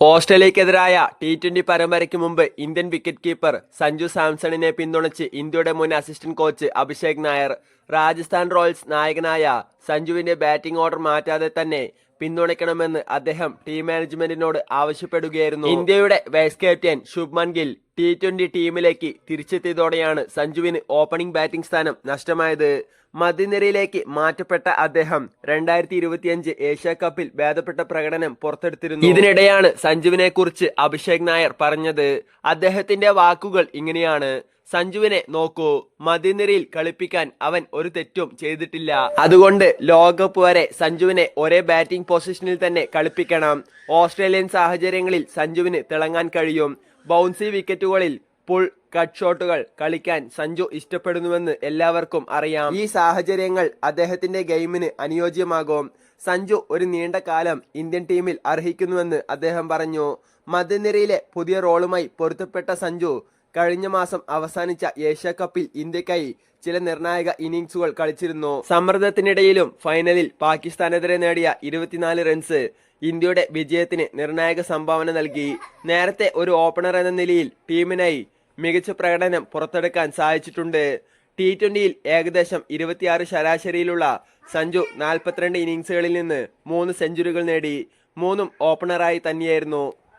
ഓസ്ട്രേലിയക്കെതിരായ T twenty പരമ്പരയ്ക്ക് മുമ്പ് Indian wicket keeper Sanju സാംസണിനെ പിന്തുണച്ച് ഇന്ത്യയുടെ മുൻ assistant coach Abhishek Nair Rajasthan Royals നായകനായ സഞ്ജുവിന്റെ ബാറ്റിംഗ് ഓർഡർ മാറ്റാതെ തന്നെ പിന്തുണയ്ക്കണമെന്ന് അദ്ദേഹം ടീം മാനേജ്മെന്റിനോട് ആവശ്യപ്പെടുകയായിരുന്നു. ഇന്ത്യയുടെ vice captain Shubman Gill T twenty ടീമിലേക്ക് തിരിച്ചെത്തിയതോടെയാണ് സഞ്ജുവിന് ഓപ്പണിംഗ് ബാറ്റിംഗ് സ്ഥാനം നഷ്ടമായത്. മധ്യനിരയിലേക്ക് മാറ്റപ്പെട്ട അദ്ദേഹം രണ്ടായിരത്തി ഇരുപത്തിയഞ്ച് ഏഷ്യ കപ്പിൽ ഭേദപ്പെട്ട പ്രകടനം പുറത്തെടുത്തിരുന്നു. ഇതിനിടെയാണ് സഞ്ജുവിനെ കുറിച്ച് അഭിഷേക് നായർ പറഞ്ഞത്. അദ്ദേഹത്തിന്റെ വാക്കുകൾ ഇങ്ങനെയാണ്. സഞ്ജുവിനെ നോക്കൂ. മതിനിരയിൽ കളിപ്പിക്കാൻ അവൻ ഒരു തെറ്റും ചെയ്തിട്ടില്ല. അതുകൊണ്ട് ലോകകപ്പ് വരെ സഞ്ജുവിനെ ഒരേ ബാറ്റിംഗ് പൊസിഷനിൽ തന്നെ കളിപ്പിക്കണം. ഓസ്ട്രേലിയൻ സാഹചര്യങ്ങളിൽ സഞ്ജുവിന് തിളങ്ങാൻ കഴിയും. ബൗൺസി വിക്കറ്റുകളിൽ പുൾ കട്ട് ഷോട്ടുകൾ കളിക്കാൻ സഞ്ജു ഇഷ്ടപ്പെടുന്നുവെന്ന് എല്ലാവർക്കും അറിയാം. ഈ സാഹചര്യങ്ങൾ അദ്ദേഹത്തിന്റെ ഗെയിമിന് അനുയോജ്യമാകും. സഞ്ജു ഒരു നീണ്ട കാലം ഇന്ത്യൻ ടീമിൽ അർഹിക്കുന്നുവെന്ന് അദ്ദേഹം പറഞ്ഞു. മധ്യനിരയിലെ പുതിയ റോളുമായി പൊരുത്തപ്പെട്ട സഞ്ജു കഴിഞ്ഞ മാസം അവസാനിച്ച ഏഷ്യ കപ്പിൽ ഇന്ത്യക്കായി ചില നിർണായക ഇന്നിംഗ്സുകൾ കളിച്ചിരുന്നു. സമ്മർദ്ദത്തിനിടയിലും ഫൈനലിൽ പാകിസ്ഥാനെതിരെ നേടിയ ഇരുപത്തിനാല് റൺസ് ഇന്ത്യയുടെ വിജയത്തിന് നിർണായക സംഭാവന നൽകി. നേരത്തെ ഒരു ഓപ്പണർ എന്ന നിലയിൽ ടീമിനായി മികച്ച പ്രകടനം പുറത്തെടുക്കാൻ സാധിച്ചിട്ടുണ്ട്. ടി ട്വന്റിയിൽ ഏകദേശം ഇരുപത്തിയാറ് ശരാശരിയിലുള്ള സഞ്ജു നാൽപ്പത്തിരണ്ട് ഇന്നിംഗ്സുകളിൽ നിന്ന് മൂന്ന് സെഞ്ചുറികൾ നേടി. മൂന്നും ഓപ്പണറായി തന്നെയായിരുന്നു.